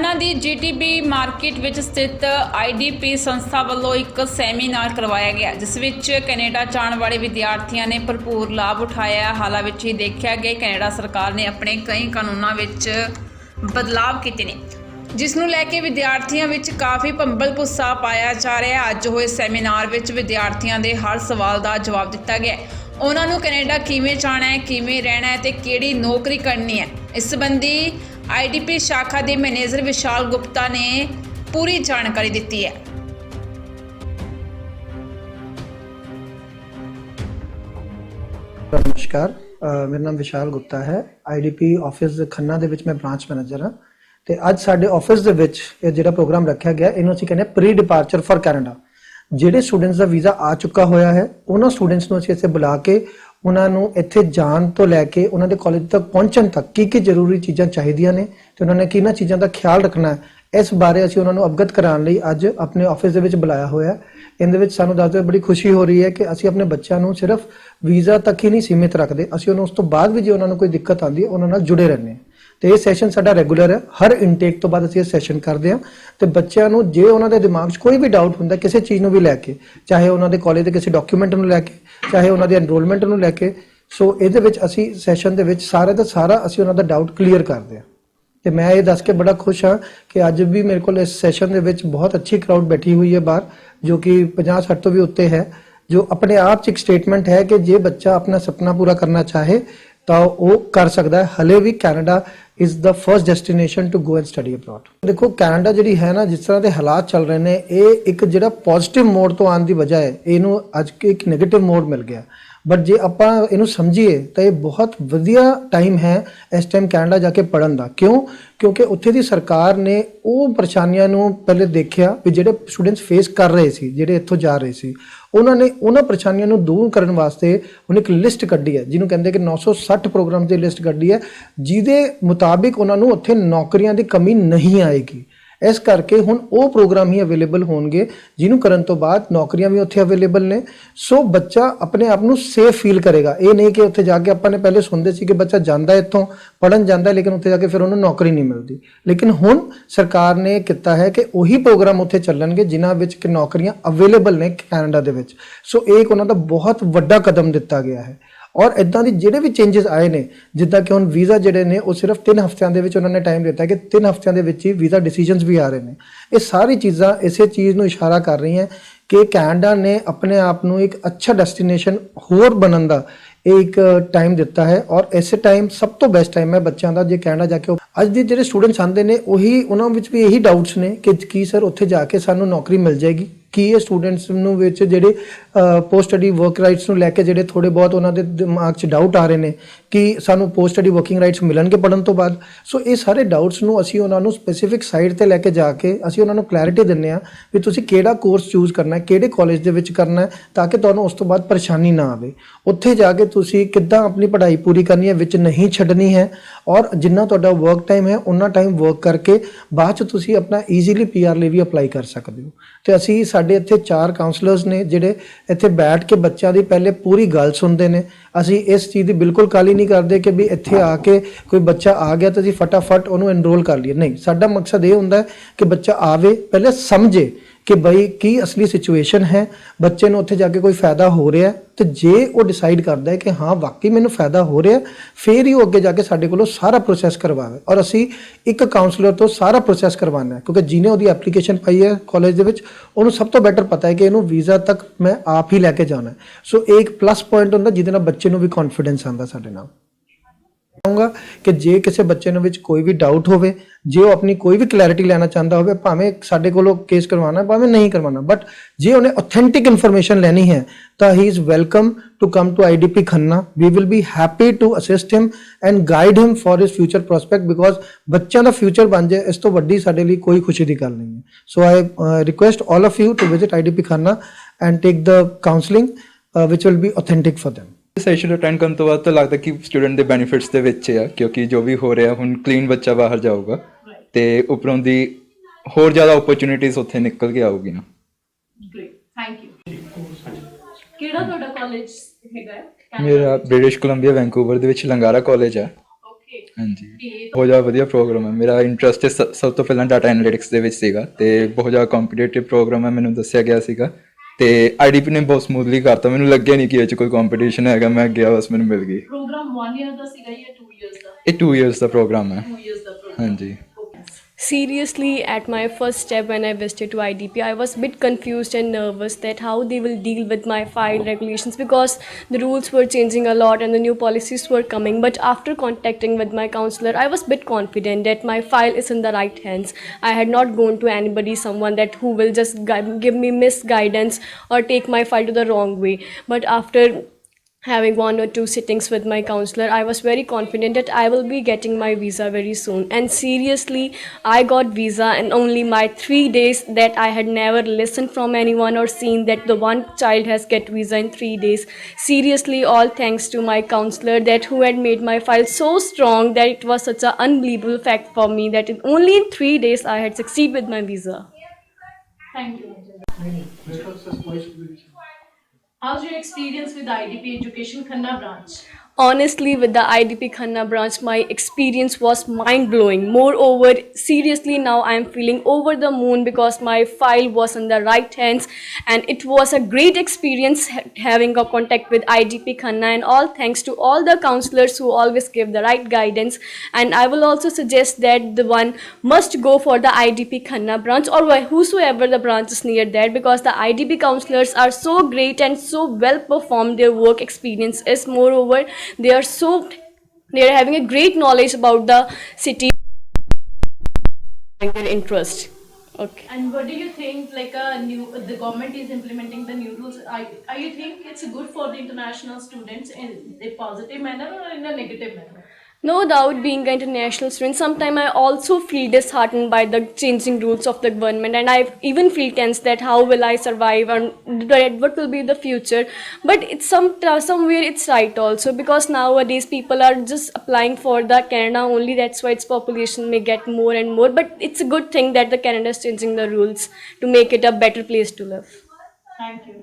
ਖੰਨਾ ਦੀ GTB market ਵਿੱਚ ਸਥਿਤ IDP ਸੰਸਥਾ ਵੱਲੋਂ ਇੱਕ ਸੈਮੀਨਾਰ ਕਰਵਾਇਆ ਗਿਆ, ਜਿਸ ਵਿੱਚ ਕੈਨੇਡਾ ਜਾਣ ਵਾਲੇ ਵਿਦਿਆਰਥੀਆਂ ਨੇ ਭਰਪੂਰ ਲਾਭ ਉਠਾਇਆ। ਹਾਲਾਂ ਵਿੱਚ ਹੀ ਦੇਖਿਆ ਗਿਆ ਕਿ ਕੈਨੇਡਾ ਸਰਕਾਰ ਨੇ ਆਪਣੇ ਕਈ ਕਾਨੂੰਨਾਂ ਵਿੱਚ ਬਦਲਾਅ ਕੀਤੇ ਨੇ, ਜਿਸ ਨੂੰ ਲੈ ਕੇ ਵਿਦਿਆਰਥੀਆਂ ਵਿੱਚ ਕਾਫੀ ਭੰਬਲ ਭੁੱਸਾ ਪਾਇਆ ਜਾ ਰਿਹਾ। ਹੈ ਅੱਜ ਹੋਏ ਸੈਮੀਨਾਰ ਵਿੱਚ ਵਿਦਿਆਰਥੀਆਂ ਦੇ ਹਰ ਸਵਾਲ ਦਾ ਜਵਾਬ ਦਿੱਤਾ ਗਿਆ। ਉਹਨਾਂ ਨੂੰ ਕੈਨੇਡਾ ਕਿਵੇਂ ਜਾਣਾ ਹੈ, ਕਿਵੇਂ ਰਹਿਣਾ ਹੈ ਤੇ ਕਿਹੜੀ ਨੌਕਰੀ ਕਰਨੀ ਹੈ, ਇਸ ਸੰਬੰਧੀ ਆਈਡੀਪੀ ਸ਼ਾਖਾ ਦੇ ਮੈਨੇਜਰ ਵਿਸ਼ਾਲ ਗੁਪਤਾ ਨੇ ਪੂਰੀ ਜਾਣਕਾਰੀ ਦਿੱਤੀ ਹੈ। ਨਮਸਕਾਰ। ਅ, ਮੇਰਾ ਨਾਮ ਵਿਸ਼ਾਲ ਗੁਪਤਾ ਹੈ। ਆਈਡੀਪੀ ਆਫਿਸ ਖੰਨਾ ਦੇ ਵਿੱਚ ਮੈਂ ਬ੍ਰਾਂਚ ਮੈਨੇਜਰ ਹਾਂ। ਤੇ ਅੱਜ ਸਾਡੇ ਆਫਿਸ ਦੇ ਵਿੱਚ ਇਹ ਜਿਹੜਾ ਪ੍ਰੋਗਰਾਮ ਰੱਖਿਆ ਗਿਆ ਇਹਨੂੰ ਅਸੀਂ ਕਹਿੰਦੇ ਪ੍ਰੀ ਡਿਪਾਰਚਰ ਫॉर ਕੈਨੇਡਾ ਜਿਹੜੇ ਸਟੂਡੈਂਟਸ ਦਾ ਵੀਜ਼ਾ ਆ ਚੁੱਕਾ ਹੋਇਆ ਹੈ ਉਹਨਾਂ ਸਟੂਡੈਂਟਸ ਨੂੰ ਅਸੀਂ ਇੱਥੇ ਬੁਲਾ ਕੇ ਉਹਨਾਂ ਨੂੰ ਇੱਥੇ ਜਾਣ ਤੋਂ ਲੈ ਕੇ ਉਹਨਾਂ ਦੇ ਕਾਲਜ ਤੱਕ ਪਹੁੰਚਣ ਤੱਕ ਕੀ ਕੀ ਜ਼ਰੂਰੀ ਚੀਜ਼ਾਂ ਚਾਹੀਦੀਆਂ ਨੇ ਤੇ ਉਹਨਾਂ ਨੇ ਕਿਹਨਾਂ ਚੀਜ਼ਾਂ ਦਾ ਖਿਆਲ ਰੱਖਣਾ ਹੈ, ਇਸ ਬਾਰੇ ਅਸੀਂ ਉਹਨਾਂ ਨੂੰ ਅਵਗਤ ਕਰਾਉਣ ਲਈ ਅੱਜ ਆਪਣੇ ਆਫਿਸ ਦੇ ਵਿੱਚ ਬੁਲਾਇਆ ਹੋਇਆ ਇਹਦੇ ਵਿੱਚ ਸਾਨੂੰ ਦੱਸਦੇ ਬੜੀ ਖੁਸ਼ੀ ਹੋ ਰਹੀ ਹੈ ਕਿ ਅਸੀਂ ਆਪਣੇ ਬੱਚਿਆਂ ਨੂੰ ਸਿਰਫ ਵੀਜ਼ਾ ਤੱਕ ਹੀ ਨਹੀਂ ਸੀਮਿਤ ਰੱਖਦੇ, ਅਸੀਂ ਉਹਨਾਂ ਉਸ ਤੋਂ ਬਾਅਦ ਵੀ ਜੇ ਉਹਨਾਂ ਨੂੰ ਕੋਈ ਦਿੱਕਤ ਆਉਂਦੀ ਹੈ, ਉਹਨਾਂ ਨਾਲ ਜੁੜੇ ਰਹਿੰਦੇ ਹਾਂ। ਤੇ ਇਹ ਸੈਸ਼ਨ ਸਾਡਾ ਰੈਗੂਲਰ ਹੈ। ਹਰ ਇਨਟੇਕ ਤੋਂ ਬਾਅਦ ਅਸੀਂ ਇਹ ਸੈਸ਼ਨ ਕਰਦੇ ਹਾਂ ਤੇ ਬੱਚਿਆਂ ਨੂੰ ਜੇ ਉਹਨਾਂ ਦੇ ਦਿਮਾਗ 'ਚ ਕੋਈ ਵੀ ਡਾਊਟ ਹੁੰਦਾ ਕਿਸੇ ਚੀਜ਼ ਨੂੰ ਵੀ ਲੈ ਕੇ, ਚਾਹੇ ਉਹਨਾਂ ਦੇ ਕਾਲਜ ਦੇ ਕਿਸੇ ਡਾਕੂਮੈਂਟ ਨੂੰ ਲੈ ਕੇ, ਚਾਹੇ ਉਹਨਾਂ ਦੇ ਐਨਰੋਲਮੈਂਟ ਨੂੰ ਲੈ ਕੇ, ਸੋ ਇਹਦੇ ਵਿੱਚ ਅਸੀਂ ਸੈਸ਼ਨ ਦੇ ਵਿੱਚ ਸਾਰੇ ਦਾ ਸਾਰਾ ਅਸੀਂ ਉਹਨਾਂ ਦਾ ਡਾਊਟ ਕਲੀਅਰ ਕਰਦੇ ਹਾਂ। ਤੇ ਮੈਂ ਇਹ ਦੱਸ ਕੇ ਬੜਾ ਖੁਸ਼ ਹਾਂ ਕਿ ਅੱਜ ਵੀ ਮੇਰੇ ਕੋਲ ਇਸ ਸੈਸ਼ਨ ਦੇ ਵਿੱਚ ਬਹੁਤ ਅੱਛੀ ਕਰਾਊਡ ਬੈਠੀ ਹੋਈ ਹੈ ਬਾਹਰ, ਜੋ ਕਿ 50 60 ਤੋਂ ਵੀ ਉੱਤੇ ਹੈ, ਜੋ ਆਪਣੇ ਆਪ 'ਚ ਇੱਕ ਸਟੇਟਮੈਂਟ ਹੈ ਕਿ ਜੇ ਬੱਚਾ ਆਪਣਾ ਸੁਪਨਾ ਪੂਰਾ ਕਰਨਾ ਚਾਹੇ ਤਾਂ ਉਹ ਕਰ ਸਕਦਾ ਹੈ। ਹਲੇ ਵੀ Canada is the first destination to go and study abroad ਦੇਖੋ, ਕੈਨੇਡਾ ਜਿਹੜੀ ਹੈ ਨਾ, ਜਿਸ ਤਰ੍ਹਾਂ ਦੇ ਹਾਲਾਤ ਚੱਲ ਰਹੇ ਨੇ, ਇਹ ਇੱਕ ਜਿਹੜਾ ਪੋਜ਼ਿਟਿਵ ਮੋਡ ਤੋਂ ਆਉਣ ਦੀ ਵਜ੍ਹਾ ਹੈ ਇਹਨੂੰ ਅੱਜ ਇੱਕ 네ਗੇਟਿਵ ਮੋਡ ਮਿਲ ਗਿਆ। ਬਟ ਜੇ ਆਪਾਂ ਇਹਨੂੰ ਸਮਝੀਏ, ਤਾਂ ਇਹ ਬਹੁਤ ਵਧੀਆ ਟਾਈਮ ਹੈ ਇਸ ਟਾਈਮ ਕੈਨੇਡਾ ਜਾ ਕੇ ਪੜਨ ਦਾ। ਕਿਉਂ? ਕਿਉਂਕਿ ਉੱਥੇ ਦੀ ਸਰਕਾਰ ਨੇ ਉਹ ਪਰੇਸ਼ਾਨੀਆਂ ਨੂੰ ਪਹਿਲੇ ਦੇਖਿਆ ਵੀ ਜਿਹੜੇ ਸਟੂਡੈਂਟਸ ਫੇਸ ਕਰ ਰਹੇ ਸੀ, ਜਿਹੜੇ ਇੱਥੋਂ ਜਾ ਰਹੇ ਸੀ। ਉਹਨਾਂ ਨੇ ਉਹਨਾਂ ਪਰੇਸ਼ਾਨੀਆਂ ਨੂੰ ਦੂਰ ਕਰਨ ਵਾਸਤੇ ਉਹਨੇ ਇੱਕ ਲਿਸਟ ਕੱਢੀ ਹੈ, ਜਿਹਨੂੰ ਕਹਿੰਦੇ ਕਿ 960 ਪ੍ਰੋਗਰਾਮ ਦੀ ਲਿਸਟ ਕੱਢੀ ਹੈ, ਜਿਹਦੇ ਮੁਤਾਬਿਕ ਉਹਨਾਂ ਨੂੰ ਉੱਥੇ ਨੌਕਰੀਆਂ ਦੀ ਕਮੀ ਨਹੀਂ ਆਏਗੀ। ਇਸ ਕਰਕੇ ਹੁਣ ਉਹ ਪ੍ਰੋਗਰਾਮ ਹੀ ਅਵੇਲੇਬਲ ਹੋਣਗੇ, ਜਿਹਨੂੰ ਕਰਨ ਤੋਂ ਬਾਅਦ ਨੌਕਰੀਆਂ ਵੀ ਉੱਥੇ ਅਵੇਲੇਬਲ ਨੇ। ਸੋ ਬੱਚਾ ਆਪਣੇ ਆਪ ਨੂੰ ਸੇਫ ਫੀਲ ਕਰੇਗਾ। ਇਹ ਨਹੀਂ ਕਿ ਉੱਥੇ ਜਾ ਕੇ ਆਪਾਂ ਨੇ ਪਹਿਲੇ ਸੁਣਦੇ ਸੀ ਕਿ ਬੱਚਾ ਜਾਂਦਾ ਇੱਥੋਂ ਪੜਨ ਜਾਂਦਾ, ਲੇਕਿਨ ਉੱਥੇ ਜਾ ਕੇ ਫਿਰ ਉਹਨੂੰ ਨੌਕਰੀ ਨਹੀਂ ਮਿਲਦੀ। ਲੇਕਿਨ ਹੁਣ ਸਰਕਾਰ ਨੇ ਕੀਤਾ ਹੈ ਕਿ ਉਹੀ ਪ੍ਰੋਗਰਾਮ ਉੱਥੇ ਚੱਲਣਗੇ, ਜਿਨ੍ਹਾਂ ਵਿੱਚ ਕਿ ਨੌਕਰੀਆਂ ਅਵੇਲੇਬਲ ਨੇ ਕੈਨੇਡਾ ਦੇ ਵਿੱਚ। ਸੋ ਇਹ ਇੱਕ ਉਹਨਾਂ ਦਾ ਬਹੁਤ ਵੱਡਾ ਕਦਮ ਦਿੱਤਾ ਗਿਆ ਹੈ। ਔਰ ਇਦਾਂ ਦੀ ਜਿਹੜੇ ਵੀ ਚੇਂਜਸ ਆਏ ਨੇ, ਜਿੱਦਾਂ ਕਿ ਹੁਣ ਵੀਜ਼ਾ ਜਿਹੜੇ ਨੇ, ਉਹ ਸਿਰਫ 3 ਹਫ਼ਤਿਆਂ ਦੇ ਵਿੱਚ ਉਹਨਾਂ ਨੇ ਟਾਈਮ ਦਿੱਤਾ ਕਿ 3 ਹਫ਼ਤਿਆਂ ਦੇ ਵਿੱਚ ਹੀ ਵੀਜ਼ਾ ਡਿਸੀਜਨਸ ਵੀ ਆ ਰਹੇ ਨੇ। ਇਹ ਸਾਰੀ ਚੀਜ਼ਾਂ ਇਸੇ ਚੀਜ਼ ਨੂੰ ਇਸ਼ਾਰਾ ਕਰ ਰਹੀਆਂ ਕਿ ਕੈਨੇਡਾ ਨੇ ਆਪਣੇ ਆਪ ਨੂੰ ਇੱਕ ਅੱਛਾ ਡੈਸਟੀਨੇਸ਼ਨ ਹੋਰ ਬਣਨ ਦਾ ਇਹ ਇੱਕ ਟਾਈਮ ਦਿੱਤਾ ਹੈ ਔਰ ਇਸੇ ਟਾਈਮ ਸਭ ਤੋਂ ਬੈਸਟ ਟਾਈਮ ਹੈ ਬੱਚਿਆਂ ਦਾ, ਜੇ ਕੈਨੇਡਾ ਜਾ ਕੇ ਉਹ- ਅੱਜ ਦੇ ਜਿਹੜੇ ਸਟੂਡੈਂਟਸ ਆਉਂਦੇ ਨੇ, ਉਹੀ ਉਹਨਾਂ ਵਿੱਚ ਵੀ ਇਹੀ ਡਾਊਟਸ ਨੇ ਕਿ ਕੀ ਸਰ ਉੱਥੇ ਜਾ ਕੇ ਸਾਨੂੰ ਨੌਕਰੀ ਮਿਲ ਜਾਏਗੀ। ਕੀ ਇਹ ਸਟੂਡੈਂਟਸ ਨੂੰ ਵਿੱਚ ਜਿਹੜੇ ਪੋਸਟ ਸਟੱਡੀ ਵਰਕ ਰਾਈਟਸ ਨੂੰ ਲੈ ਕੇ ਜਿਹੜੇ ਥੋੜੇ ਬਹੁਤ ਉਹਨਾਂ ਦੇ ਦਿਮਾਗ 'ਚ ਡਾਊਟ ਆ ਰਹੇ ਨੇ ਕਿ ਸਾਨੂੰ ਪੋਸਟ ਸਟੱਡੀ ਵਰਕਿੰਗ ਰਾਈਟਸ ਮਿਲਣਗੇ ਪੜਨ ਤੋਂ ਬਾਅਦ। ਸੋ ਇਹ ਸਾਰੇ ਡਾਊਟਸ ਨੂੰ ਅਸੀਂ ਉਹਨਾਂ ਨੂੰ ਸਪੈਸੀਫਿਕ ਸਾਈਟ ਤੇ ਲੈ ਕੇ ਜਾ ਕੇ ਅਸੀਂ ਉਹਨਾਂ ਨੂੰ ਕਲੈਰਿਟੀ ਦਿੰਨੇ ਆ ਵੀ ਤੁਸੀਂ ਕਿਹੜਾ ਕੋਰਸ ਚੂਜ਼ ਕਰਨਾ ਹੈ, ਕਿਹੜੇ ਕਾਲਜ ਦੇ ਵਿੱਚ ਕਰਨਾ ਹੈ ਤਾਂ ਕਿ ਤੁਹਾਨੂੰ ਉਸ ਤੋਂ ਬਾਅਦ ਪਰੇਸ਼ਾਨੀ ਨਾ ਆਵੇ। ਉੱਥੇ ਜਾ ਕੇ ਤੁਸੀਂ ਕਿੱਦਾਂ ਆਪਣੀ ਪੜ੍ਹਾਈ ਪੂਰੀ ਕਰਨੀ ਹੈ, ਵਿੱਚ ਨਹੀਂ ਛੱਡਣੀ ਹੈ ਔਰ ਜਿੰਨਾ ਤੁਹਾਡਾ ਵਰਕ ਟਾਈਮ ਹੈ ਉਹਨਾਂ ਟਾਈਮ ਵਰਕ ਕਰਕੇ ਬਾਅਦ ਚ ਤੁਸੀਂ ਆਪਣਾ ਈਜ਼ੀਲੀ ਪੀਆਰ ਲਈ ਵੀ ਅਪਲਾਈ ਕਰ ਸਕਦੇ ਹੋ। ਤੇ ਅਸੀਂ ਸਾਡੇ ਇੱਥੇ ਚਾਰ ਕਾਉਂਸਲਰਸ ਨੇ ਜਿਹੜੇ ਇੱਥੇ ਬੈਠ ਕੇ ਬੱਚਿਆਂ ਦੀ ਪਹਿਲੇ ਪੂਰੀ ਗੱਲ ਸੁਣਦੇ ਨੇ। ਅਸੀਂ ਇਸ ਚੀਜ਼ ਦੀ ਬਿਲਕੁਲ ਕਾਲੀ ਨਹੀਂ ਕਰਦੇ ਕਿ ਵੀ ਇੱਥੇ ਆ ਕੇ ਕੋਈ ਬੱਚਾ ਆ ਗਿਆ ਤਾਂ ਅਸੀਂ ਫਟਾਫਟ ਉਹਨੂੰ ਐਨਰੋਲ ਕਰ ਲਈਏ। ਨਹੀਂ, ਸਾਡਾ ਮਕਸਦ ਇਹ ਹੁੰਦਾ ਕਿ ਬੱਚਾ ਆਵੇ, ਪਹਿਲੇ ਸਮਝੇ ਕਿ ਬਈ ਕੀ ਅਸਲੀ ਸਿਚੁਏਸ਼ਨ ਹੈ ਬੱਚੇ ਨੂੰ ਉੱਥੇ ਜਾ ਕੇ ਕੋਈ ਫਾਇਦਾ ਹੋ ਰਿਹਾ ਹੈ ਤੇ ਜੇ ਉਹ ਡਿਸਾਈਡ ਕਰਦਾ ਹੈ ਕਿ ਹਾਂ ਵਾਕਈ ਮੈਨੂੰ ਫਾਇਦਾ ਹੋ ਰਿਹਾ ਹੈ, ਫਿਰ ਹੀ ਉਹ ਅੱਗੇ ਜਾ ਕੇ ਸਾਡੇ ਕੋਲੋਂ ਸਾਰਾ ਪ੍ਰੋਸੈਸ ਕਰਵਾਵੇ। ਔਰ ਅਸੀਂ ਇੱਕ ਕਾਉਂਸਲਰ ਤੋਂ ਸਾਰਾ ਪ੍ਰੋਸੈਸ ਕਰਵਾਉਣਾ ਹੈ ਕਿਉਂਕਿ ਜਿਹਨੇ ਉਹਦੀ ਐਪਲੀਕੇਸ਼ਨ ਪਾਈ ਹੈ ਕਾਲਜ ਦੇ ਵਿੱਚ ਉਹਨੂੰ ਸਭ ਤੋਂ ਬੈਟਰ ਪਤਾ ਹੈ ਕਿ ਇਹਨੂੰ ਵੀਜ਼ਾ ਤੱਕ ਮੈਂ ਆਪ ਹੀ ਲੈ ਕੇ ਜਾਣਾ ਸੋ ਇਹ ਇੱਕ ਪਲੱਸ ਪੁਆਇੰਟ ਹੁੰਦਾ ਜਿਹਦੇ ਨਾਲ ਬੱਚੇ ਨੂੰ ਵੀ ਕੌਨਫੀਡੈਂਸ ਆਉਂਦਾ ਸਾਡੇ ਨਾਲ। ਚਾਹੂੰਗਾ ਕਿ ਜੇ ਕਿਸੇ ਬੱਚੇ ਨੂੰ ਵਿੱਚ ਕੋਈ ਵੀ ਡਾਊਟ ਹੋਵੇ ਜੇ ਉਹ ਆਪਣੀ ਕੋਈ ਵੀ ਕਲੈਰਿਟੀ ਲੈਣਾ ਚਾਹੁੰਦਾ ਹੋਵੇ ਭਾਵੇਂ ਸਾਡੇ ਕੋਲੋਂ ਕੇਸ ਕਰਵਾਉਣਾ ਭਾਵੇਂ ਨਹੀਂ ਕਰਵਾਉਣਾ ਬਟ ਜੇ ਉਹਨੇ ਆਥੈਂਟਿਕ ਇਨਫੋਰਮੇਸ਼ਨ ਲੈਣੀ ਹੈ ਤਾਂ ਹੀ is welcome to come to IDP Khanna we will be happy to assist him and guide him for his future prospect because ਬੱਚਿਆਂ ਦਾ ਫਿਊਚਰ ਬਣ ਜਾਏ ਇਸ ਤੋਂ ਵੱਡੀ ਸਾਡੇ ਲਈ ਕੋਈ ਖੁਸ਼ੀ ਦੀ ਗੱਲ ਨਹੀਂ ਹੈ so I request all of you to visit IDP Khanna and take the counseling uh, which will be authentic for them. Session attend ਕਰਨ ਤੋਂ ਬਾਅਦ ਤਾਂ ਲੱਗਦਾ ਕਿ ਸਟੂਡੈਂਟ ਦੇ ਬੈਨੀਫਿਟਸ ਦੇ ਵਿੱਚ ਆ ਕਿਉਂਕਿ ਜੋ ਵੀ ਹੋ ਰਿਹਾ ਹੁਣ ਕਲੀਨ ਬੱਚਾ ਬਾਹਰ ਜਾਊਗਾ ਤੇ ਉਪਰੋਂ ਦੀ ਹੋਰ ਜ਼ਿਆਦਾ ਓਪਰਚ्युनिटीज ਉੱਥੇ ਨਿਕਲ ਕੇ ਆਉਗੀਆਂ ਗ੍ਰੇਟ ਮੇਰਾ ਬ੍ਰਿਟਿਸ਼ ਕੋਲੰਬੀਆ ਵੈਂਕੂਵਰ ਦੇ ਵਿੱਚ ਲੰਗਾਰਾ ਕਾਲਜ ਆ। ਹਾਂਜੀ। ਬਹੁਤ ਜ਼ਿਆਦਾ ਵਧੀਆ ਪ੍ਰੋਗਰਾਮ ਹੈ ਮੇਰਾ ਇੰਟਰਸਟ ਸਭ ਤੋਂ ਪਹਿਲਾਂ ਡਾਟਾ ਐਨਾਲਿਟਿਕਸ ਦੇ ਵਿੱਚ ਸੀਗਾ ਤੇ ਬਹੁਤ ਜ਼ਿਆਦਾ ਕੰਪੀਟੀਟਿਵ ਪ੍ਰੋਗਰਾਮ ਹੈ ਮੈਨੂੰ ਦੱਸਿਆ ਗਿਆ ਸੀਗਾ। ਤੇ ਆਈਡੀਪੀ ਨੇ ਬਹੁਤ ਸਮੂਥਲੀ ਕਰਤਾ। ਮੈਨੂੰ ਲੱਗਿਆ ਨਹੀਂ ਕਿ ਇਹ ਚ ਕੋਈ ਕੰਪੀਟੀਸ਼ਨ ਹੈਗਾ। ਮੈਂ ਗਿਆ ਬਸ ਮੈਨੂੰ ਮਿਲ ਗਈ। ਪ੍ਰੋਗਰਾਮ 1 ਇਅਰ ਦਾ ਸੀਗਾ ਜਾਂ 2 ਇਅਰਸ ਦਾ? ਇਹ 2 ਇਅਰਸ ਦਾ ਪ੍ਰੋਗਰਾਮ ਹੈ। 2 ਇਅਰਸ ਦਾ ਪ੍ਰੋਗਰਾਮ ਹਾਂਜੀ। Seriously, at my first step when I visited to IDP, I was a bit confused and nervous that how they will deal with my file regulations because the rules were changing a lot and the new policies were coming. But after contacting with my counselor, I was a bit confident that my file is in the right hands. I had not gone to anybody, someone that who will just give me misguidance or take my file to the wrong way. But after having one or two sittings with my counselor i was very confident that i will be getting my visa very soon. And seriously i got visa in only my 3 days that i had never listened from anyone or seen that the one child has get visa in 3 days. Seriously all thanks to my counselor that who had made my file so strong that it was such an unbelievable fact for me that in only in 3 days i had succeed with my visa. Thank you. How's your experience with IDP Education Khanna branch? Honestly with the idp khanna branch my experience was mind blowing moreover seriously now i am feeling over the moon because my file was in the right hands and it was a great experience ha- having a contact with idp khanna. And all thanks to all the counselors who always give the right guidance. And i will also suggest that the one must go for the idp khanna branch or whosoever the branch is near there because the idp counselors are so great and so well performed their work experience is moreover they are so they are having a great knowledge about the city and their interest okay And what do you think? Like a new, the government is implementing the new rules. Are, are you think it's good for the international students in a positive manner or in a negative manner? No doubt being an international student sometimes i also feel disheartened by the changing rules of the government. And i even feel tense that how will i survive and what will be the future. But it's some uh, somewhere it's right also because nowadays people are just applying for the canada only. That's why its population may get more and more. But it's a good thing that the canada is changing the rules to make it a better place to live. Thank you.